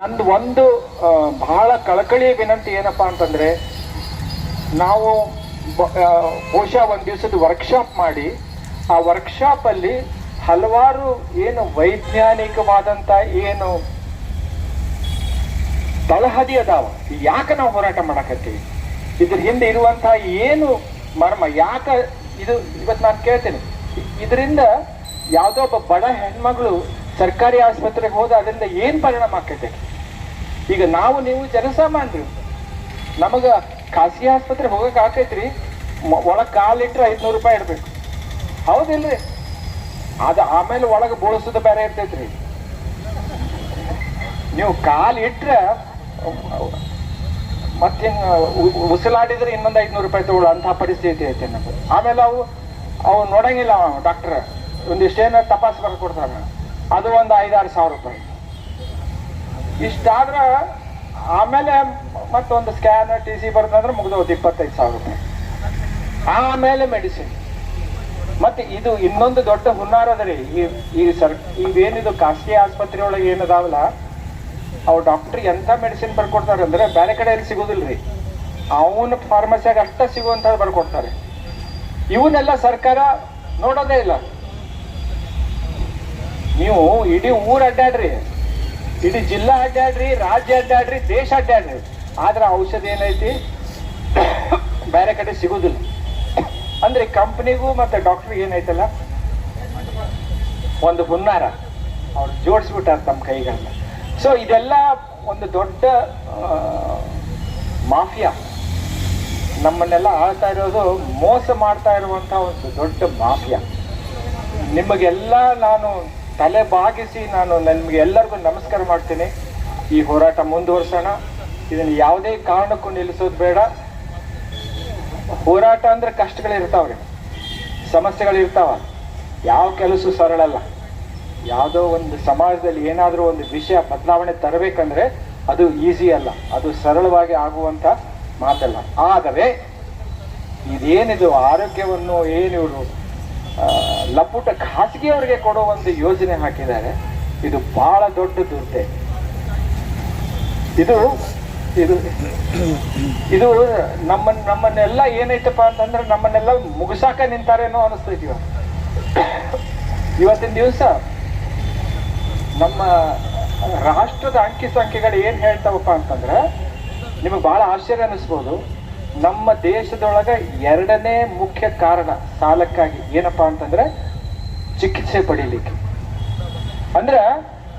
ನಂದು ಒಂದು ಬಹಳ ಕಳಕಳಿಯ ವಿನಂತಿ ಏನಪ್ಪಾ ಅಂತಂದ್ರೆ, ನಾವು ಬಹುಶಃ ಒಂದು ದಿವಸದ ವರ್ಕ್ಶಾಪ್ ಮಾಡಿ, ಆ ವರ್ಕ್ಶಾಪ್ ಅಲ್ಲಿ ಹಲವಾರು ಏನು ವೈಜ್ಞಾನಿಕವಾದಂತ ಏನು ತಳಹದಿ ಅದಾವ. ಯಾಕೆ ನಾವು ಹೋರಾಟ ಮಾಡಕತ್ತೀವಿ? ಇದ್ರ ಹಿಂದೆ ಇರುವಂತಹ ಏನು ಮರ್ಮ, ಯಾಕ ಇದು ಇವತ್ತು ನಾನು ಕೇಳ್ತೇನೆ. ಇದರಿಂದ ಯಾವುದೋ ಒಬ್ಬ ಬಡ ಹೆಣ್ಮಗಳು ಸರ್ಕಾರಿ ಆಸ್ಪತ್ರೆಗೆ ಹೋದ ಅದರಿಂದ ಏನು ಪರಿಣಾಮ ಆಕೈತೆ? ಈಗ ನಾವು ನೀವು ಜನಸಾಮಾನ್ಯರು. ನಮಗ ಖಾಸಗಿ ಆಸ್ಪತ್ರೆ ಹೋಗಕ್ಕೆ ಆಕೈತ್ರಿ. ಮ- ಕಾಲು ಇಟ್ಟರೆ ಐದುನೂರು ರೂಪಾಯಿ ಇಡಬೇಕು. ಹೌದಿಲ್ರಿ? ಅದು ಆಮೇಲೆ ಒಳಗೆ ಬೋಳಿಸೋದು ಬೇರೆ ಇರ್ತೈತ್ರಿ. ನೀವು ಕಾಲು ಇಟ್ರೆ ಮತ್ತೆ ಉಸಿಲಾಡಿದ್ರೆ ಇನ್ನೊಂದು ಐದ್ನೂರು ರೂಪಾಯಿ ತಗೊಳ್ಳೋ ಅಂತಹ ಪರಿಸ್ಥಿತಿ ಐತೆ ನಮಗೆ ಆಮೇಲೆ ಅವು ಅವು ನೋಡಂಗಿಲ್ಲ ಡಾಕ್ಟರ್. ಒಂದಿಷ್ಟೇನ ತಪಾಸ್ ಬರ್ಕೊಡ್ತಾರ ಅದು ಒಂದು ಐದಾರು ಸಾವಿರ ರೂಪಾಯಿ. ಇಷ್ಟಾದ್ರ ಆಮೇಲೆ ಮತ್ತೊಂದು ಸ್ಕ್ಯಾನ್ ಟಿ ಸಿ ಬರ್ತಂದ್ರೆ ಮುಗಿದೋದು ಇಪ್ಪತ್ತೈದು ಸಾವಿರ ರೂಪಾಯಿ. ಆಮೇಲೆ ಮೆಡಿಸಿನ್ ಮತ್ತೆ ಇದು ಇನ್ನೊಂದು ದೊಡ್ಡ ಹುನ್ನಾರ ರೀ. ಈ ಸರ್, ಇವೇನಿದು ಖಾಸಗಿ ಆಸ್ಪತ್ರೆ ಒಳಗೆ ಏನದಾವಲ್ಲ, ಅವು ಡಾಕ್ಟರ್ ಎಂತ ಮೆಡಿಸಿನ್ ಬರ್ಕೊಡ್ತಾರೆ ಅಂದ್ರೆ ಬೇರೆ ಕಡೆಯಲ್ಲಿ ರೀ. ಅವನ ಫಾರ್ಮಸಿಯಾಗ ಅಷ್ಟ ಸಿಗುವಂತ ಬರ್ಕೊಡ್ತಾರೆ. ಇವನ್ನೆಲ್ಲ ಸರ್ಕಾರ ನೋಡೋದೇ ಇಲ್ಲ. ನೀವು ಇಡೀ ಊರ್ ಅಡ್ಡಾಡ್ರಿ. ಇಡೀ ಜಿಲ್ಲಾ ಅಡ್ಡಾಡ್ರಿ, ರಾಜ್ಯ ಅಡ್ಡಾಡ್ರಿ, ದೇಶ ಅಡ್ಡಾಡ್ರಿ. ಆದ್ರೆ ಔಷಧ ಏನೈತಿ? ಬೇರೆ ಕಡೆ ಸಿಗುದಿಲ್ಲ. ಅಂದ್ರೆ ಕಂಪ್ನಿಗೂ ಮತ್ತೆ ಡಾಕ್ಟರ್ ಏನೈತಲ್ಲ? ಒಂದು ಹುನ್ನಾರ. ಅವ್ರು ಜೋಡಿಸ್ಬಿಟ್ಟಾರ ತಮ್ಮ ಕೈಗಳನ್ನ. ಸೊ ಇದೆಲ್ಲ ಒಂದು ದೊಡ್ಡ ಮಾಫಿಯಾ. ನಮ್ಮನ್ನೆಲ್ಲ ಆಳ್ತಾ ಇರೋದು, ಮೋಸ ಮಾಡ್ತಾ ಇರುವಂತ ಒಂದು ದೊಡ್ಡ ಮಾಫಿಯಾ. ನಿಮಗೆಲ್ಲ ನಾನು ತಲೆ ಬಾಗಿಸಿ ನಾನು ನಿಮ್ಗೆ ಎಲ್ಲರಿಗೂ ನಮಸ್ಕಾರ ಮಾಡ್ತೀನಿ. ಈ ಹೋರಾಟ ಮುಂದುವರ್ಸೋಣ. ಇದನ್ನು ಯಾವುದೇ ಕಾರಣಕ್ಕೂ ನಿಲ್ಲಿಸೋದು ಬೇಡ. ಹೋರಾಟ ಅಂದ್ರೆ ಕಷ್ಟಗಳಿರ್ತಾವ್ರಿ. ಸಮಸ್ಯೆಗಳಿರ್ತಾವ. ಯಾವ ಕೆಲಸ ಸರಳ ಅಲ್ಲ ಯಾವುದೋ ಒಂದು ಸಮಾಜದಲ್ಲಿ ಏನಾದರೂ ಒಂದು ವಿಷಯ ಬದಲಾವಣೆ ತರಬೇಕಂದ್ರೆ ಅದು ಈಸಿ ಅಲ್ಲ. ಅದು ಸರಳವಾಗಿ ಆಗುವಂತ ಮಾತಲ್ಲ. ಆದರೆ ಇದೇನಿದು ಆರೋಗ್ಯವನ್ನು ಏನಿವರು ಲಪುಟ ಖಾಸಗಿಯವರಿಗೆ ಕೊಡೋ ಒಂದು ಯೋಜನೆ ಹಾಕಿದ್ದಾರೆ. ಇದು ಬಹಳ ದೊಡ್ಡ ದುರ್ದೆ. ಇದು ಇದು ಇದು ನಮ್ಮ, ನಮ್ಮನ್ನೆಲ್ಲ ಏನೈತಪ್ಪ ಅಂತಂದ್ರೆ ನಮ್ಮನ್ನೆಲ್ಲ ಮುಗಿಸಾಕ ನಿಂತಾರೇನೋ ಅನಿಸ್ತೈತಿ ಇವತ್ತು ಇವತ್ತಿನ ದಿವಸ ನಮ್ಮ ರಾಷ್ಟ್ರದ ಅಂಕಿ ಸಂಖ್ಯೆಗಳು ಏನ್ ಹೇಳ್ತಾವಪ್ಪ ಅಂತಂದ್ರೆ, ನಿಮಗೆ ಬಹಳ ಆಶ್ಚರ್ಯ ಅನಿಸ್ಬೋದು. ನಮ್ಮ ದೇಶದೊಳಗ ಎರಡನೇ ಮುಖ್ಯ ಕಾರಣ ಸಾಲಕ್ಕಾಗಿ ಏನಪ್ಪಾ ಅಂತಂದ್ರೆ ಚಿಕಿತ್ಸೆ ಪಡೀಲಿಕ್ಕೆ. ಅಂದ್ರ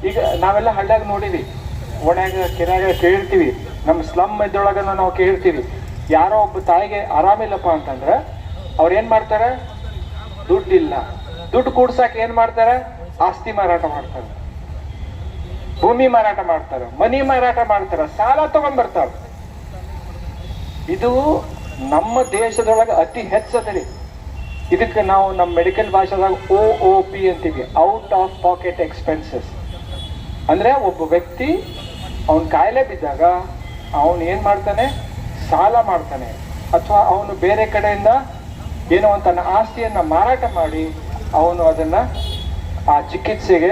ಈಗ ನಾವೆಲ್ಲ ಹಳ್ಳ್ಯಾಗ ನೋಡಿವಿ, ಒಣ್ಯಾಗ ಕೆರೆಯಾಗ ಕೇಳ್ತೀವಿ ನಮ್ಮ ಸ್ಲಮ್ ಇದ್ರೊಳಗನ ನಾವು ಕೇಳ್ತೀವಿ, ಯಾರೋ ಒಬ್ಬ ತಾಯಿಗೆ ಆರಾಮಿಲ್ಲಪ್ಪ ಅಂತಂದ್ರೆ ಅವ್ರು ಏನ್ ಮಾಡ್ತಾರೆ? ದುಡ್ಡಿಲ್ಲ. ದುಡ್ಡು ಕೂಡ್ಸಾಕ ಏನ್ ಮಾಡ್ತಾರೆ? ಆಸ್ತಿ ಮಾರಾಟ ಮಾಡ್ತಾರೆ. ಭೂಮಿ ಮಾರಾಟ ಮಾಡ್ತಾರೆ, ಮನಿ ಮಾರಾಟ ಮಾಡ್ತಾರೆ, ಸಾಲ ತಗೊಂಡ್ ಬರ್ತಾರೆ. ಇದು ನಮ್ಮ ದೇಶದೊಳಗೆ ಅತಿ ಹೆಚ್ಚದರಿ ಇದಕ್ಕೆ ನಾವು ನಮ್ಮ ಮೆಡಿಕಲ್ ಭಾಷೆದಾಗ ಓ ಒ ಪಿ ಅಂತೀವಿ ಔಟ್ ಆಫ್ ಪಾಕೆಟ್ ಎಕ್ಸ್ಪೆನ್ಸಸ್ ಅಂದರೆ ಒಬ್ಬ ವ್ಯಕ್ತಿ ಅವನ ಕಾಯಿಲೆ ಬಿದ್ದಾಗ ಅವನು ಏನು ಮಾಡ್ತಾನೆ? ಸಾಲ ಮಾಡ್ತಾನೆ. ಅಥವಾ ಅವನು ಬೇರೆ ಕಡೆಯಿಂದ ಏನೋ ತನ್ನ ಆಸ್ತಿಯನ್ನು ಮಾರಾಟ ಮಾಡಿ ಅವನು ಅದನ್ನು ಆ ಚಿಕಿತ್ಸೆಗೆ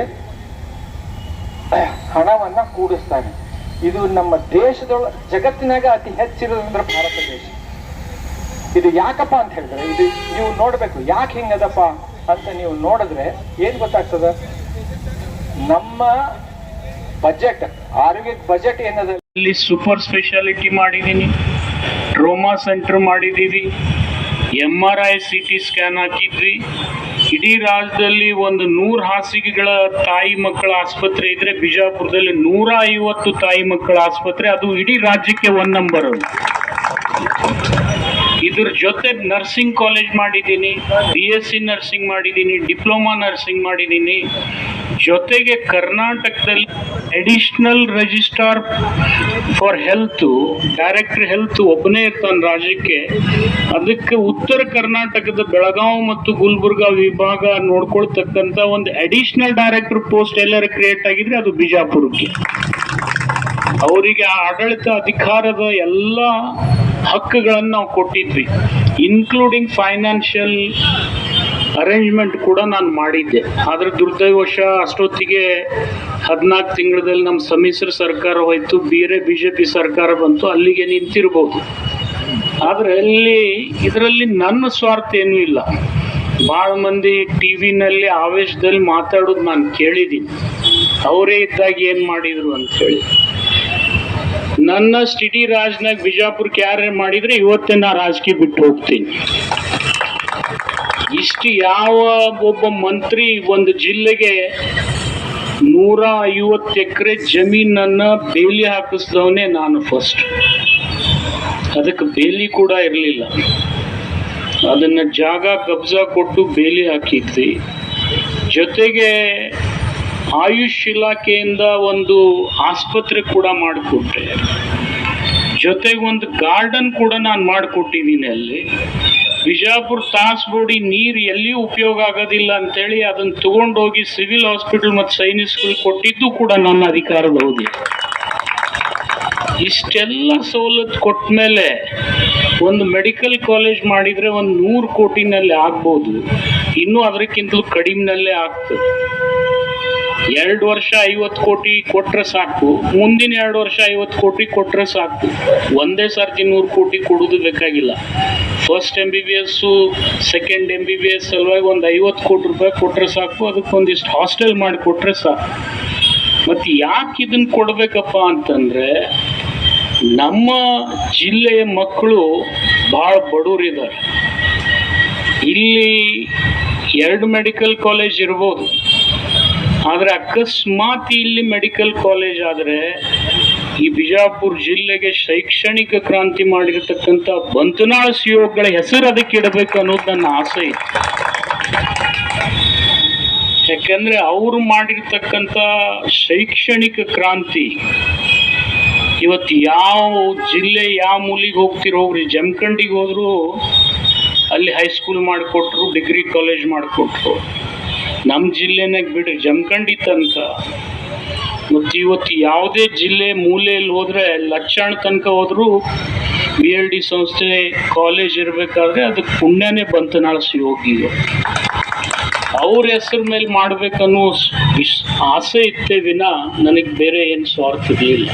ಹಣವನ್ನು ಕೂಡಿಸ್ತಾನೆ. ಇದು ನಮ್ಮ ದೇಶದೊಳ, ಜಗತ್ತಿನಾಗ ಅತಿ ಹೆಚ್ಚಿರೋದಂದ್ರೆ ಭಾರತ ದೇಶ. ಇದು ಯಾಕಪ್ಪ ಅಂತ ಹೇಳಿದ್ರೆ, ಇದು ನೀವು ನೋಡಬೇಕು, ಯಾಕೆ ಹಿಂಗದಪ್ಪ ಅಂತ ನೀವು ನೋಡಿದ್ರೆ ಏನ್ ಗೊತ್ತಾಗ್ತದ? ನಮ್ಮ ಬಜೆಟ್ ಆರೋಗ್ಯ ಬಜೆಟ್ ಏನದ? ಇಲ್ಲಿ ಸೂಪರ್ ಸ್ಪೆಷಾಲಿಟಿ ಮಾಡಿದ್ದೀನಿ ಟ್ರೋಮಾ ಸೆಂಟರ್ ಮಾಡಿದ್ದೀವಿ M R I C T scan ಹಾಕಿದ್ವಿ ಇಡೀ ರಾಜ್ಯದಲ್ಲಿ ಒಂದು ನೂರು ಹಾಸಿಗೆಗಳ ತಾಯಿ ಮಕ್ಕಳ ಆಸ್ಪತ್ರೆ ಇದ್ರೆ ಬಿಜಾಪುರದಲ್ಲಿ ನೂರ ಐವತ್ತು ತಾಯಿ ಮಕ್ಕಳ ಆಸ್ಪತ್ರೆ, ಅದು ಇಡೀ ರಾಜ್ಯಕ್ಕೆ ಒನ್ ನಂಬರ್ ಇದ್ರ ಜೊತೆ ನರ್ಸಿಂಗ್ ಕಾಲೇಜ್ ಮಾಡಿದ್ದೀನಿ ಬಿ ಎಸ್ ಸಿ ನರ್ಸಿಂಗ್ ಮಾಡಿದ್ದೀನಿ ಡಿಪ್ಲೊಮಾ ನರ್ಸಿಂಗ್ ಮಾಡಿದ್ದೀನಿ. ಜೊತೆಗೆ ಕರ್ನಾಟಕದಲ್ಲಿ additional registrar for health director health ಒಬ್ಬನೇ ಇರ್ತಾನೆ ರಾಜ್ಯಕ್ಕೆ. ಅದಕ್ಕೆ ಉತ್ತರ ಕರ್ನಾಟಕದ ಬೆಳಗಾವಿ ಮತ್ತು ಗುಲ್ಬರ್ಗಾ ವಿಭಾಗ ನೋಡ್ಕೊಳ್ತಕ್ಕಂಥ ಒಂದು ಅಡಿಷನಲ್ ಡೈರೆಕ್ಟರ್ ಪೋಸ್ಟ್ ಎಲ್ಲರ ಕ್ರಿಯೇಟ್ ಆಗಿದ್ರೆ ಅದು ಬಿಜಾಪುರಕ್ಕೆ. ಅವರಿಗೆ ಆ ಆಡಳಿತ ಅಧಿಕಾರದ ಎಲ್ಲ ಹಕ್ಕುಗಳನ್ನು ನಾವು ಕೊಟ್ಟಿದ್ವಿ ಇನ್ಕ್ಲೂಡಿಂಗ್ ಫೈನಾನ್ಷಿಯಲ್ ಅರೇಂಜ್ಮೆಂಟ್ ಕೂಡ ನಾನು ಮಾಡಿದ್ದೆ. ಆದ್ರೆ ದುರ್ದೈವಶ ಅಷ್ಟೊತ್ತಿಗೆ ಹದಿನಾಲ್ಕು ತಿಂಗಳಲ್ಲಿ ನಮ್ಮ ಸಮ್ಮಿಶ್ರ ಸರ್ಕಾರ ಹೋಯ್ತು, ಬೇರೆ ಬಿ ಜೆ ಪಿ ಸರ್ಕಾರ ಬಂತು, ಅಲ್ಲಿಗೆ ನಿಂತಿರ್ಬೋದು. ಆದರೆ ಅಲ್ಲಿ ಇದರಲ್ಲಿ ನನ್ನ ಸ್ವಾರ್ಥ ಏನೂ ಇಲ್ಲ. ಭಾಳ ಮಂದಿ ಟಿ ವಿನಲ್ಲಿ ಆವೇಶದಲ್ಲಿ ಮಾತಾಡೋದು ನಾನು ಕೇಳಿದ್ದೀನಿ. ಅವರೇ ಇದ್ದಾಗ ಏನು ಮಾಡಿದರು ಅಂತ ಹೇಳಿ. ನನ್ನ ಸ್ಟಿಡಿ ರಾಜ್ನಾಗ ಬಿಜಾಪುರಕ್ಕೆ ಯಾರೇ ಮಾಡಿದರೆ ಇವತ್ತೇ ನಾ ರಾಜಕೀಯ ಬಿಟ್ಟು ಹೋಗ್ತೀನಿ. ಇಷ್ಟು ಯಾವ ಒಬ್ಬ ಮಂತ್ರಿ ಒಂದು ಜಿಲ್ಲೆಗೆ ನೂರ ಐವತ್ತು ಎಕರೆ ಜಮೀನನ್ನು ಬೇಲಿ ಹಾಕಿಸ್ದವನೇ ನಾನು ಫಸ್ಟ್ ಅದಕ್ಕೆ ಬೇಲಿ ಕೂಡ ಇರಲಿಲ್ಲ. ಅದನ್ನು ಜಾಗ ಕಬ್ಜಾ ಕೊಟ್ಟು ಬೇಲಿ ಹಾಕಿದ್ವಿ. ಜೊತೆಗೆ ಆಯುಷ್ ಇಲಾಖೆಯಿಂದ ಒಂದು ಆಸ್ಪತ್ರೆ ಕೂಡ ಮಾಡಿಕೊಟ್ಟೆ. ಜೊತೆಗೆ ಒಂದು ಗಾರ್ಡನ್ ಕೂಡ ನಾನು ಮಾಡಿಕೊಟ್ಟಿದ್ದೀನಿ ಅಲ್ಲಿ. ಬಿಜಾಪುರ ತಾಸ್ಬೋಡಿ ನೀರು ಎಲ್ಲಿಯೂ ಉಪಯೋಗ ಆಗೋದಿಲ್ಲ ಅಂತೇಳಿ ಅದನ್ನು ತಗೊಂಡೋಗಿ ಸಿವಿಲ್ ಹಾಸ್ಪಿಟಲ್ ಮತ್ತು ಸೈನಿಸ್ಗಳು ಕೊಟ್ಟಿದ್ದು ಕೂಡ ನನ್ನ ಅಧಿಕಾರದ ಅವಧಿ ಇಷ್ಟೆಲ್ಲ ಸವಲತ್ತು ಕೊಟ್ಟ ಮೇಲೆ ಒಂದು ಮೆಡಿಕಲ್ ಕಾಲೇಜ್ ಮಾಡಿದರೆ ಒಂದು ನೂರು ಕೋಟಿನಲ್ಲಿ ಆಗ್ಬೋದು. ಇನ್ನೂ ಅದಕ್ಕಿಂತಲೂ ಕಡಿಮೆನಲ್ಲೇ ಆಗ್ತದೆ. ಎರಡು ವರ್ಷ ಐವತ್ತು ಕೋಟಿ ಕೊಟ್ರೆ ಸಾಕು. ಮುಂದಿನ ಎರಡು ವರ್ಷ ಐವತ್ತು ಕೋಟಿ ಕೊಟ್ರೆ ಸಾಕು. ಒಂದೇ ಸರ್ತಿ ನೂರು ಕೋಟಿ ಕೊಡೋದು ಬೇಕಾಗಿಲ್ಲ. First M B B S second M B B S ಸಲುವಾಗಿ ಒಂದು ಐವತ್ತು ಕೋಟಿ ರೂಪಾಯಿ ಕೊಟ್ರೆ ಸಾಕು. ಅದಕ್ಕೆ ಒಂದಿಷ್ಟು ಹಾಸ್ಟೆಲ್ ಮಾಡಿ ಕೊಟ್ರೆ ಸಾಕು. ಮತ್ತು ಯಾಕೆ ಇದನ್ನು ಕೊಡಬೇಕಪ್ಪ ಅಂತಂದರೆ, ನಮ್ಮ ಜಿಲ್ಲೆಯ ಮಕ್ಕಳು ಭಾಳ ಬಡವರಿದ್ದಾರೆ ಇಲ್ಲಿ ಎರಡು ಮೆಡಿಕಲ್ ಕಾಲೇಜ್ ಇರ್ಬೋದು. ಆದರೆ ಅಕಸ್ಮಾತ್ ಇಲ್ಲಿ ಮೆಡಿಕಲ್ ಕಾಲೇಜ್ ಆದರೆ ಈ ಬಿಜಾಪುರ ಜಿಲ್ಲೆಗೆ ಶೈಕ್ಷಣಿಕ ಕ್ರಾಂತಿ ಮಾಡಿರತಕ್ಕಂಥ ಬಂತನಾಳ ಸಿಯೋಗಳ ಹೆಸರು ಅದಕ್ಕೆ ಇಡಬೇಕು ಅನ್ನೋದು ನನ್ನ ಆಸೆ ಇತ್ತು ಯಾಕಂದ್ರೆ ಅವರು ಮಾಡಿರ್ತಕ್ಕಂಥ ಶೈಕ್ಷಣಿಕ ಕ್ರಾಂತಿ ಇವತ್ತು ಯಾವ ಜಿಲ್ಲೆ ಯಾವ ಮೂಲಿಗೆ ಹೋಗ್ತಿರೋ ಹೋಗ್ರಿ ಜಮಖಂಡಿಗೆ ಹೋದ್ರು ಅಲ್ಲಿ ಹೈಸ್ಕೂಲ್ ಮಾಡಿಕೊಟ್ರು, ಡಿಗ್ರಿ ಕಾಲೇಜ್ ಮಾಡಿಕೊಟ್ರು. ನಮ್ಮ ಜಿಲ್ಲೆನಾಗ ಬಿಡ್ರಿ ಜಮಖಂಡಿ ತನಕ. ಮತ್ತು ಇವತ್ತು ಯಾವುದೇ ಜಿಲ್ಲೆ ಮೂಲೆಯಲ್ಲಿ ಹೋದ್ರೆ, ಲಕ್ಷಣ ತನಕ ಹೋದರೂ ಬಿ ಎಲ್ ಡಿ ಸಂಸ್ಥೆ ಕಾಲೇಜ್ ಇರಬೇಕಾದ್ರೆ ಅದಕ್ಕೆ ಪುಣ್ಯನೇ ಬಂತು ನಾಳೆ ಯೋಗಿಗೆ ಅವ್ರ ಹೆಸರು ಮೇಲೆ ಮಾಡಬೇಕನ್ನೋ ಆಸೆ ಇತ್ತೇ ವಿನ ನನಗೆ ಬೇರೆ ಏನು ಸ್ವಾರ್ಥ ಇರಲಿಲ್ಲ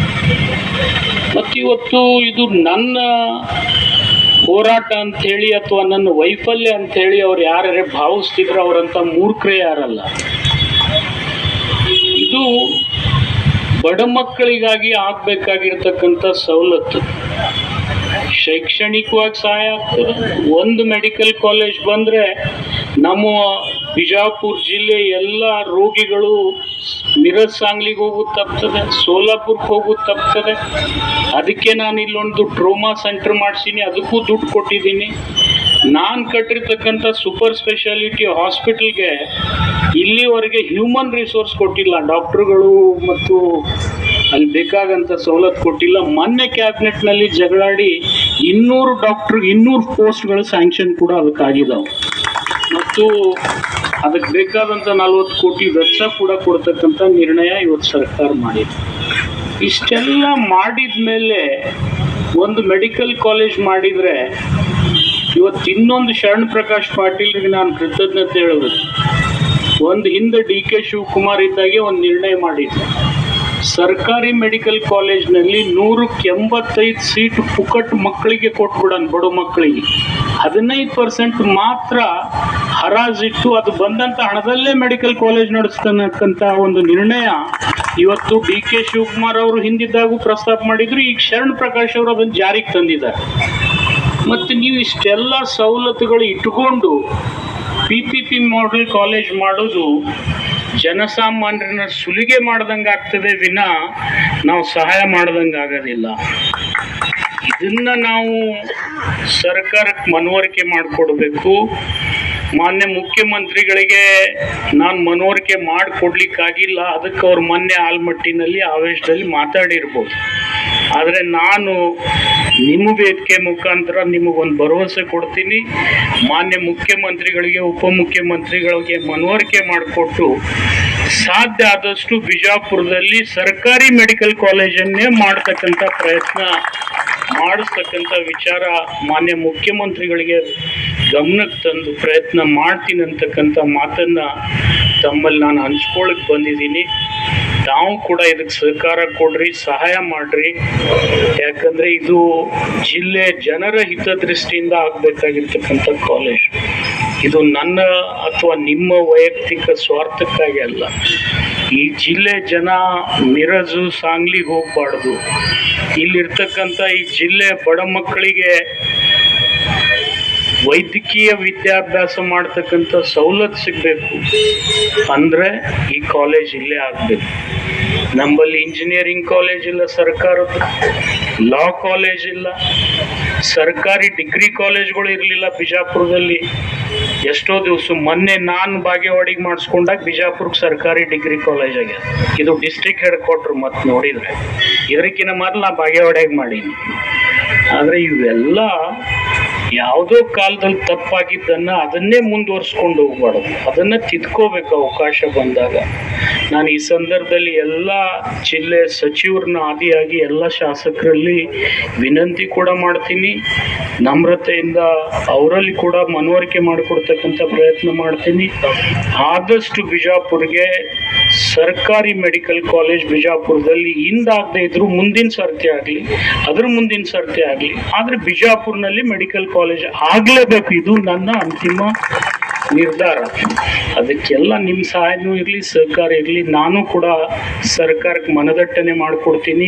ಮತ್ತು ಇವತ್ತು ಇದು ನನ್ನ ಹೋರಾಟ ಅಂಥೇಳಿ ಅಥವಾ ನನ್ನ ವೈಫಲ್ಯ ಅಂಥೇಳಿ ಅವ್ರು ಯಾರೇ ಭಾವಿಸ್ತಿದ್ರು ಅವರಂತ ಮೂರ್ಖರೇ ಯಾರಲ್ಲ. ಇದು ಬಡ ಮಕ್ಕಳಿಗಾಗಿ ಆಗ್ಬೇಕಾಗಿರ್ತಕ್ಕಂಥ ಸವಲತ್ತು. ಶೈಕ್ಷಣಿಕವಾಗಿ ಸಹಾಯ ಆಗ್ತದೆ. ಒಂದು ಮೆಡಿಕಲ್ ಕಾಲೇಜ್ ಬಂದರೆ ನಮ್ಮ ಬಿಜಾಪುರ ಜಿಲ್ಲೆ ಎಲ್ಲ ರೋಗಿಗಳು ಮಿರಜ್ ಸಾಂಗ್ಲಿಗೆ ಹೋಗೋದು ತಪ್ತದೆ ಸೋಲಾಪುರಕ್ಕೆ ಹೋಗೋದು ತಪ್ತದೆ. ಅದಕ್ಕೆ ನಾನು ಇಲ್ಲೊಂದು ಟ್ರೋಮಾ ಸೆಂಟರ್ ಮಾಡಿಸೀನಿ, ಅದಕ್ಕೂ ದುಡ್ಡು ಕೊಟ್ಟಿದ್ದೀನಿ. ನಾನು ಕಟ್ಟಿರ್ತಕ್ಕಂಥ ಸೂಪರ್ ಸ್ಪೆಷಾಲಿಟಿ ಹಾಸ್ಪಿಟಲ್ಗೆ ಇಲ್ಲಿವರೆಗೆ ಹ್ಯೂಮನ್ ರಿಸೋರ್ಸ್ ಕೊಟ್ಟಿಲ್ಲ. ಡಾಕ್ಟ್ರುಗಳು ಮತ್ತು ಅಲ್ಲಿ ಬೇಕಾಗಂತ ಸವಲತ್ತು ಕೊಟ್ಟಿಲ್ಲ. ಮೊನ್ನೆ ಕ್ಯಾಬಿನೆಟ್ನಲ್ಲಿ ಜಗಳಾಡಿ ಇನ್ನೂರು ಡಾಕ್ಟ್ರ್, ಇನ್ನೂರು ಪೋಸ್ಟ್ಗಳು ಸ್ಯಾಂಕ್ಷನ್ ಕೂಡ ಅದಕ್ಕಾಗಿದ್ದಾವೆ ಮತ್ತು ಅದಕ್ಕೆ ಬೇಕಾದಂಥ ನಲ್ವತ್ತು ಕೋಟಿ ವೆಚ್ಚ ಕೂಡ ಕೊಡ್ತಕ್ಕಂಥ ನಿರ್ಣಯ ಇವತ್ತು ಸರ್ಕಾರ ಮಾಡಿದೆ. ಇಷ್ಟೆಲ್ಲ ಮಾಡಿದ ಮೇಲೆ ಒಂದು ಮೆಡಿಕಲ್ ಕಾಲೇಜ್ ಮಾಡಿದರೆ ಇವತ್ತು ಇನ್ನೊಂದು ಶರಣ್ ಪ್ರಕಾಶ್ ಪಾಟೀಲ್ರಿಗೆ ನಾನು ಕೃತಜ್ಞತೆ ಹೇಳಬೇಕು. ಒಂದು ಹಿಂದೆ ಡಿ ಕೆ ಶಿವಕುಮಾರ್ ಇದ್ದಾಗೆ ಒಂದು ನಿರ್ಣಯ ಮಾಡಿದ್ದೆ ಸರ್ಕಾರಿ ಮೆಡಿಕಲ್ ಕಾಲೇಜ್ನಲ್ಲಿ ನೂರಕ್ಕೆ ಎಂಬತ್ತೈದು ಸೀಟ್ ಪುಕಟ್ ಮಕ್ಕಳಿಗೆ ಕೊಟ್ಬಿಡೋಣ ಬಡ ಮಕ್ಕಳಿಗೆ. ಹದಿನೈದು ಪರ್ಸೆಂಟ್ ಮಾತ್ರ ಹರಾಜಿಟ್ಟು ಅದು ಬಂದಂಥ ಹಣದಲ್ಲೇ ಮೆಡಿಕಲ್ ಕಾಲೇಜ್ ನಡೆಸ್ತಕ್ಕಂಥ ಒಂದು ನಿರ್ಣಯ. ಇವತ್ತು ಡಿ ಕೆ ಶಿವಕುಮಾರ್ ಅವರು ಹಿಂದಿದ್ದಾಗೂ ಪ್ರಸ್ತಾಪ ಮಾಡಿದ್ರು. ಈಗ ಶರಣ್ ಪ್ರಕಾಶ್ ಅವರು ಅದನ್ನು ಜಾರಿಗೆ ತಂದಿದ್ದಾರೆ. ಮತ್ತು ನೀವು ಇಷ್ಟೆಲ್ಲ ಸವಲತ್ತುಗಳು ಇಟ್ಟುಕೊಂಡು P P P model college ಮಾಡೋದು ಜನಸಾಮಾನ್ಯರನ್ನ ಸುಲಿಗೆ ಮಾಡ್ದಂಗೆ ಆಗ್ತದೆ ವಿನ ನಾವು ಸಹಾಯ ಮಾಡ್ದಂಗೆ ಆಗೋದಿಲ್ಲ ಇದನ್ನ ನಾವು ಸರ್ಕಾರಕ್ಕೆ ಮನವರಿಕೆ ಮಾಡಿಕೊಡ್ಬೇಕು. ಮಾನ್ಯ ಮುಖ್ಯಮಂತ್ರಿಗಳಿಗೆ ನಾನು ಮನವರಿಕೆ ಮಾಡಿಕೊಡ್ಲಿಕ್ಕಾಗಿಲ್ಲ. ಅದಕ್ಕೆ ಅವ್ರು ಮೊನ್ನೆ ಆಲ್ಮಟ್ಟಿನಲ್ಲಿ ಆವೇಶದಲ್ಲಿ ಮಾತಾಡಿರ್ಬೋದು. ಆದರೆ ನಾನು ನಿಮ್ಮ ವೇದಿಕೆ ಮುಖಾಂತರ ನಿಮಗೊಂದು ಭರವಸೆ ಕೊಡ್ತೀನಿ. ಮಾನ್ಯ ಮುಖ್ಯಮಂತ್ರಿಗಳಿಗೆ, ಉಪಮುಖ್ಯಮಂತ್ರಿಗಳಿಗೆ ಮನವರಿಕೆ ಮಾಡಿಕೊಟ್ಟು ಸಾಧ್ಯ ಆದಷ್ಟು ಬಿಜಾಪುರದಲ್ಲಿ ಸರ್ಕಾರಿ ಮೆಡಿಕಲ್ ಕಾಲೇಜನ್ನೇ ಮಾಡ್ತಕ್ಕಂಥ ಪ್ರಯತ್ನ ಮಾಡಿಸ್ತಕ್ಕಂಥ ವಿಚಾರ ಮಾನ್ಯ ಮುಖ್ಯಮಂತ್ರಿಗಳಿಗೆ ಗಮನಕ್ಕೆ ತಂದು ಪ್ರಯತ್ನ ಮಾಡ್ತೀನಿ ಅಂತಕ್ಕಂಥ ಮಾತನ್ನು ತಮ್ಮಲ್ಲಿ ನಾನು ಹಂಚ್ಕೊಳ್ಳಕ್ಕೆ ಬಂದಿದ್ದೀನಿ. ತಾವು ಕೂಡ ಇದಕ್ಕೆ ಸಹಕಾರ ಕೊಡ್ರಿ, ಸಹಾಯ ಮಾಡ್ರಿ. ಯಾಕಂದ್ರೆ ಇದು ಜಿಲ್ಲೆ ಜನರ ಹಿತದೃಷ್ಟಿಯಿಂದ ಆಗ್ಬೇಕಾಗಿರ್ತಕ್ಕಂಥ ಕಾಲೇಜ್ ಇದು ನನ್ನ ಅಥವಾ ನಿಮ್ಮ ವೈಯಕ್ತಿಕ ಸ್ವಾರ್ಥಕ್ಕಾಗಿ ಅಲ್ಲ. ಈ ಜಿಲ್ಲೆ ಜನ ಮಿರಜು ಸಾಂಗ್ಲಿಗೆ ಹೋಗ್ಬಾರ್ದು. ಇಲ್ಲಿರ್ತಕ್ಕಂಥ ಈ ಜಿಲ್ಲೆ ಬಡ ಮಕ್ಕಳಿಗೆ ವೈದ್ಯಕೀಯ ವಿದ್ಯಾಭ್ಯಾಸ ಮಾಡ್ತಕ್ಕಂಥ ಸವಲತ್ತು ಸಿಗಬೇಕು. ಅಂದರೆ ಈ ಕಾಲೇಜ್ ಇಲ್ಲೇ ಆಗಬೇಕು. ನಮ್ಮಲ್ಲಿ ಇಂಜಿನಿಯರಿಂಗ್ ಕಾಲೇಜ್ ಇಲ್ಲ ಸರ್ಕಾರದ ಲಾ ಕಾಲೇಜ್ ಇಲ್ಲ. ಸರ್ಕಾರಿ ಡಿಗ್ರಿ ಕಾಲೇಜ್ಗಳು ಇರಲಿಲ್ಲ ಬಿಜಾಪುರದಲ್ಲಿ. ಎಷ್ಟೋ ದಿವಸ ಮೊನ್ನೆ ನಾನು ಬಾಗೇವಾಡಿಗೆ ಮಾಡಿಸ್ಕೊಂಡಾಗ ಬಿಜಾಪುರಕ್ಕೆ ಸರ್ಕಾರಿ ಡಿಗ್ರಿ ಕಾಲೇಜ್ ಆಗ್ಯದ. ಇದು ಡಿಸ್ಟ್ರಿಕ್ಟ್ ಹೆಡ್ ಕ್ವಾರ್ಟರ್ ಮತ್ತೆ ನೋಡಿದ್ರೆ. ಇದಕ್ಕಿಂತ ಮೊದಲು ನಾ ಬಾಗೇವಾಡಿಯಾಗಿ ಮಾಡೀನಿ. ಆದರೆ ಇವೆಲ್ಲ ಯಾವುದೋ ಕಾಲದಲ್ಲಿ ತಪ್ಪಾಗಿದ್ದನ್ನು ಅದನ್ನೇ ಮುಂದುವರ್ಸ್ಕೊಂಡು ಹೋಗ್ಬಾರ್ದು. ಅದನ್ನ ತಿದ್ಕೋಬೇಕು ಅವಕಾಶ ಬಂದಾಗ. ನಾನು ಈ ಸಂದರ್ಭದಲ್ಲಿ ಎಲ್ಲ ಜಿಲ್ಲೆ ಸಚಿವರನ್ನ ಆದಿಯಾಗಿ ಎಲ್ಲ ಶಾಸಕರಲ್ಲಿ ವಿನಂತಿ ಕೂಡ ಮಾಡ್ತೀನಿ. ನಮ್ರತೆಯಿಂದ ಅವರಲ್ಲಿ ಕೂಡ ಮನವರಿಕೆ ಮಾಡಿಕೊಡ್ತಕ್ಕಂಥ ಪ್ರಯತ್ನ ಮಾಡ್ತೀನಿ. ಆದಷ್ಟು ಬಿಜಾಪುರ್ಗೆ ಸರ್ಕಾರಿ ಮೆಡಿಕಲ್ ಕಾಲೇಜ್ ಬಿಜಾಪುರದಲ್ಲಿ ಹಿಂದಾಗದೆ ಇದ್ರು, ಮುಂದಿನ ಸರ್ತಿ ಆಗಲಿ, ಅದ್ರ ಮುಂದಿನ ಸರ್ತಿ ಆಗಲಿ, ಆದರೆ ಬಿಜಾಪುರ್ನಲ್ಲಿ ಮೆಡಿಕಲ್ ಕಾಲೇಜ್ ಆಗಲೇಬೇಕು. ಇದು ನನ್ನ ಅಂತಿಮ ನಿರ್ಧಾರ. ಅದಕ್ಕೆಲ್ಲ ನಿಮ್ಮ ಸಹಾಯನೂ ಇರಲಿ, ಸರ್ಕಾರ ಇರಲಿ, ನಾನು ಕೂಡ ಸರ್ಕಾರಕ್ಕೆ ಮನದಟ್ಟಣೆ ಮಾಡಿಕೊಡ್ತೀನಿ.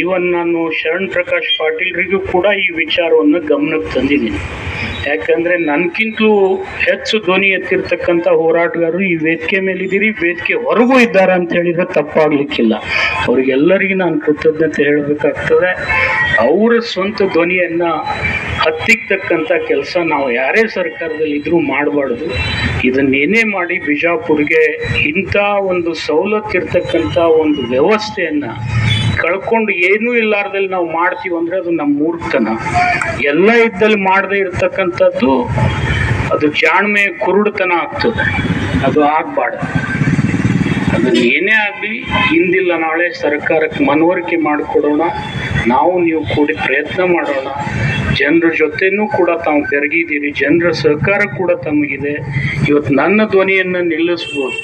ಈವನ್ ನಾನು ಶರಣ್ ಪ್ರಕಾಶ್ ಪಾಟೀಲ್ರಿಗೂ ಕೂಡ ಈ ವಿಚಾರವನ್ನು ಗಮನಕ್ಕೆ ತಂದಿದ್ದೀನಿ. ಯಾಕಂದ್ರೆ ನನ್ಕಿಂತಲೂ ಹೆಚ್ಚು ಧ್ವನಿ ಎತ್ತಿರ್ತಕ್ಕಂಥ ಹೋರಾಟಗಾರರು ಈ ವೇದಿಕೆ ಮೇಲಿದ್ದೀರಿ, ವೇದಿಕೆ ಹೊರಗೂ ಇದ್ದಾರೆ ಅಂತ ಹೇಳಿದ್ರೆ ತಪ್ಪಾಗ್ಲಿಕ್ಕಿಲ್ಲ. ಅವ್ರಿಗೆಲ್ಲರಿಗೂ ನಾನು ಕೃತಜ್ಞತೆ ಹೇಳಬೇಕಾಗ್ತದೆ. ಅವರ ಸ್ವಂತ ಧ್ವನಿಯನ್ನ ಹತ್ತಿಕ್ತಕ್ಕಂಥ ಕೆಲಸ ನಾವು ಯಾರೇ ಸರ್ಕಾರದಲ್ಲಿ ಇದ್ರೂ ಮಾಡಬಾರ್ದು. ಇದನ್ನೇನೇ ಮಾಡಿ ಬಿಜಾಪುರ್ಗೆ ಇಂಥ ಒಂದು ಸವಲತ್ತು ಇರ್ತಕ್ಕಂಥ ಒಂದು ವ್ಯವಸ್ಥೆಯನ್ನು ಕಳ್ಕೊಂಡು ಏನೂ ಇಲ್ಲಾರ್ದಲ್ಲಿ ನಾವು ಮಾಡ್ತೀವಿ ಅಂದರೆ ಅದು ನಮ್ಮ ಮೂರ್ಖತನ ಎಲ್ಲ ಇದ್ದಲ್ಲಿ ಮಾಡದೇ ಇರ್ತಕ್ಕಂಥದ್ದು ಅದು ಜಾಣ್ಮೆ ಕುರುಡುತನ ಆಗ್ತದೆ. ಅದು ಆಗ್ಬಾರ್ದು. ಅದನ್ನು ಏನೇ ಆಗಲಿ ಹಿಂದಿಲ್ಲ ನಾಳೆ ಸರ್ಕಾರಕ್ಕೆ ಮನವರಿಕೆ ಮಾಡಿಕೊಡೋಣ. ನಾವು ನೀವು ಕೂಡಿ ಪ್ರಯತ್ನ ಮಾಡೋಣ. ಜನರ ಜೊತೆನೂ ಕೂಡ ತಾವು ಬೆರಗಿದ್ದೀರಿ. ಜನರ ಸಹಕಾರ ಕೂಡ ತಮಗಿದೆ. ಇವತ್ತು ನನ್ನ ಧ್ವನಿಯನ್ನು ನಿಲ್ಲಿಸ್ಬೋದು.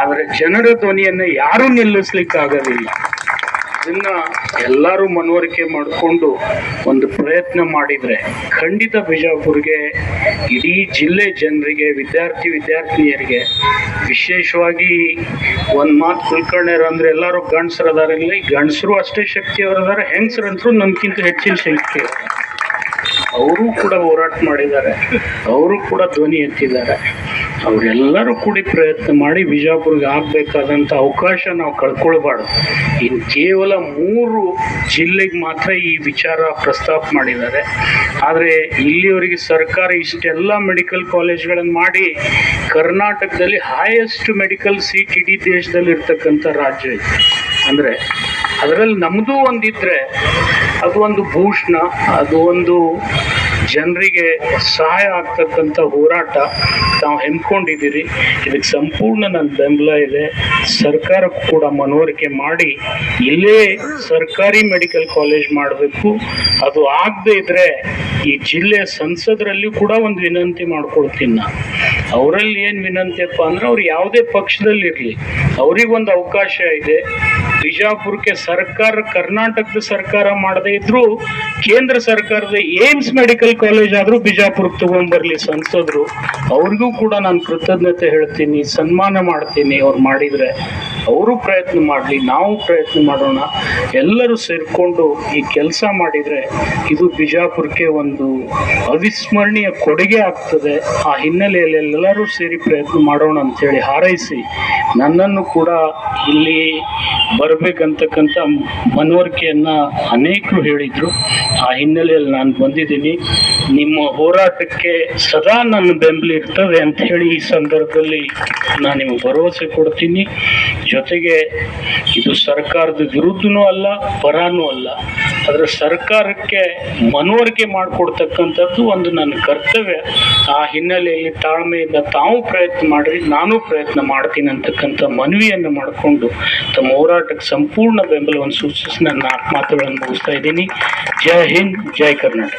ಆದರೆ ಜನರ ಧ್ವನಿಯನ್ನು ಯಾರೂ ನಿಲ್ಲಿಸ್ಲಿಕ್ಕಾಗೋದಿಲ್ಲ ಇದನ್ನ ಎಲ್ಲರೂ ಮನವರಿಕೆ ಮಾಡಿಕೊಂಡು ಒಂದು ಪ್ರಯತ್ನ ಮಾಡಿದ್ರೆ ಖಂಡಿತ ಬಿಜಾಪುರ್ಗೆ, ಇಡೀ ಜಿಲ್ಲೆ ಜನರಿಗೆ, ವಿದ್ಯಾರ್ಥಿ ವಿದ್ಯಾರ್ಥಿನಿಯರಿಗೆ ವಿಶೇಷವಾಗಿ ಒಂದು ಮಾತು ಕುಲ್ಕರ್ಣಿಯರು ಅಂದರೆ ಎಲ್ಲರೂ ಗಂಡಸರು ಅದಾರಿಲ್ಲ ಈ ಗಂಡಸರು ಅಷ್ಟೇ ಶಕ್ತಿಯವರದಾರ ಹೆಂಗಸರಂತರೂ ನಮ್ಗಿಂತ ಹೆಚ್ಚಿನ ಶಕ್ತಿ ಅವ್ರು. ಕೂಡ ಹೋರಾಟ ಮಾಡಿದ್ದಾರೆ. ಅವರು ಕೂಡ ಧ್ವನಿ ಎತ್ತಿದ್ದಾರೆ. ಅವರೆಲ್ಲರೂ ಕೂಡಿ ಪ್ರಯತ್ನ ಮಾಡಿ ಬಿಜಾಪುರ್ಗೆ ಆಗಬೇಕಾದಂಥ ಅವಕಾಶ ನಾವು ಕಳ್ಕೊಳ್ಬಾರ್ದು. ಇನ್ನು ಕೇವಲ ಮೂರು ಜಿಲ್ಲೆಗೆ ಮಾತ್ರ ಈ ವಿಚಾರ ಪ್ರಸ್ತಾಪ ಮಾಡಿದ್ದಾರೆ. ಆದರೆ ಇಲ್ಲಿವರೆಗೆ ಸರ್ಕಾರ ಇಷ್ಟೆಲ್ಲ ಮೆಡಿಕಲ್ ಕಾಲೇಜ್ಗಳನ್ನು ಮಾಡಿ ಕರ್ನಾಟಕದಲ್ಲಿ ಹೈಯೆಸ್ಟ್ ಮೆಡಿಕಲ್ ಸೀಟ್ ಇಡೀ ದೇಶದಲ್ಲಿ ಇರ್ತಕ್ಕಂಥ ರಾಜ್ಯ ಇದೆ. ಅಂದರೆ ಅದರಲ್ಲಿ ನಮ್ಮದು ಒಂದಿದ್ರೆ ಅದು ಒಂದು ಭೂಷಣ, ಅದು ಒಂದು ಜನರಿಗೆ ಸಹಾಯ ಆಗ್ತಕ್ಕಂಥ ಹೋರಾಟ ತಾವು ಹೆಮ್ಕೊಂಡಿದ್ದೀರಿ ಇದಕ್ಕೆ ಸಂಪೂರ್ಣ ನನ್ನ ಬೆಂಬಲ ಇದೆ. ಸರ್ಕಾರಕ್ಕೂ ಕೂಡ ಮನವರಿಕೆ ಮಾಡಿ, ಇಲ್ಲೇ ಸರ್ಕಾರಿ ಮೆಡಿಕಲ್ ಕಾಲೇಜ್ ಮಾಡಬೇಕು. ಅದು ಆಗದೆ ಇದ್ರೆ ಈ ಜಿಲ್ಲೆಯ ಸಂಸದರಲ್ಲಿ ಕೂಡ ಒಂದು ವಿನಂತಿ ಮಾಡ್ಕೊಳ್ತೀನಿ ನಾನು. ಅವರಲ್ಲಿ ಏನು ವಿನಂತಿಯಪ್ಪ ಅಂದ್ರೆ ಅವ್ರು ಯಾವುದೇ ಪಕ್ಷದಲ್ಲಿ ಇರಲಿ ಅವ್ರಿಗೊಂದು ಅವಕಾಶ ಇದೆ. ಬಿಜಾಪುರಕ್ಕೆ ಸರ್ಕಾರ, ಕರ್ನಾಟಕದ ಸರ್ಕಾರ ಮಾಡದೇ ಇದ್ರು, ಕೇಂದ್ರ ಸರ್ಕಾರದ ಏಮ್ಸ್ ಮೆಡಿಕಲ್ ಕಾಲೇಜ್ ಆದರೂ ಬಿಜಾಪುರಕ್ಕೆ ತಗೊಂಡ್ಬರ್ಲಿ ಸಂಸದರು. ಅವ್ರಿಗೂ ಕೂಡ ನಾನು ಕೃತಜ್ಞತೆ ಹೇಳ್ತೀನಿ, ಸನ್ಮಾನ ಮಾಡ್ತೀನಿ ಅವ್ರು ಮಾಡಿದ್ರೆ. ಅವರು ಪ್ರಯತ್ನ ಮಾಡಲಿ, ನಾವು ಪ್ರಯತ್ನ ಮಾಡೋಣ. ಎಲ್ಲರೂ ಸೇರಿಕೊಂಡು ಈ ಕೆಲಸ ಮಾಡಿದರೆ ಇದು ಬಿಜಾಪುರಕ್ಕೆ ಒಂದು ಅವಿಸ್ಮರಣೀಯ ಕೊಡುಗೆ ಆಗ್ತದೆ. ಆ ಹಿನ್ನೆಲೆಯಲ್ಲಿ ಎಲ್ಲರೂ ಸೇರಿ ಪ್ರಯತ್ನ ಮಾಡೋಣ ಅಂತೇಳಿ ಹಾರೈಸಿ, ನನ್ನನ್ನು ಕೂಡ ಇಲ್ಲಿ ಬರಬೇಕಂತಕ್ಕಂಥ ಮನವರಿಕೆಯನ್ನು ಅನೇಕರು ಹೇಳಿದರು. ಆ ಹಿನ್ನೆಲೆಯಲ್ಲಿ ನಾನು ಬಂದಿದ್ದೀನಿ. ನಿಮ್ಮ ಹೋರಾಟಕ್ಕೆ ಸದಾ ನನ್ನ ಬೆಂಬಲ ಇರ್ತದೆ ಅಂತ ಹೇಳಿ ಈ ಸಂದರ್ಭದಲ್ಲಿ ನಾನು ನಿಮಗೆ ಭರವಸೆ ಕೊಡ್ತೀನಿ. ಜೊತೆಗೆ ಇದು ಸರ್ಕಾರದ ವಿರುದ್ಧನೂ ಅಲ್ಲ, ಪರಾನೂ ಅಲ್ಲ. ಅದರ ಸರ್ಕಾರಕ್ಕೆ ಮನವರಿಕೆ ಮಾಡಿಕೊಡ್ತಕ್ಕಂಥದ್ದು ಒಂದು ನನ್ನ ಕರ್ತವ್ಯ. ಆ ಹಿನ್ನೆಲೆಯಲ್ಲಿ ತಾಳ್ಮೆಯಿಂದ ತಾವು ಪ್ರಯತ್ನ ಮಾಡಿರಿ, ನಾನು ಪ್ರಯತ್ನ ಮಾಡ್ತೀನಿ ಅಂತಕ್ಕಂಥ ಮನವಿಯನ್ನು ಮಾಡಿಕೊಂಡು ತಮ್ಮ ಹೋರಾಟಕ್ಕೆ ಸಂಪೂರ್ಣ ಬೆಂಬಲವನ್ನು ಸೂಚಿಸಿ ನನ್ನ ಮಾತುಗಳನ್ನು ಮುಗಿಸ್ತಾ ಇದ್ದೀನಿ. ಜೈ ಹಿಂದ್, ಜೈ ಕರ್ನಾಟಕ.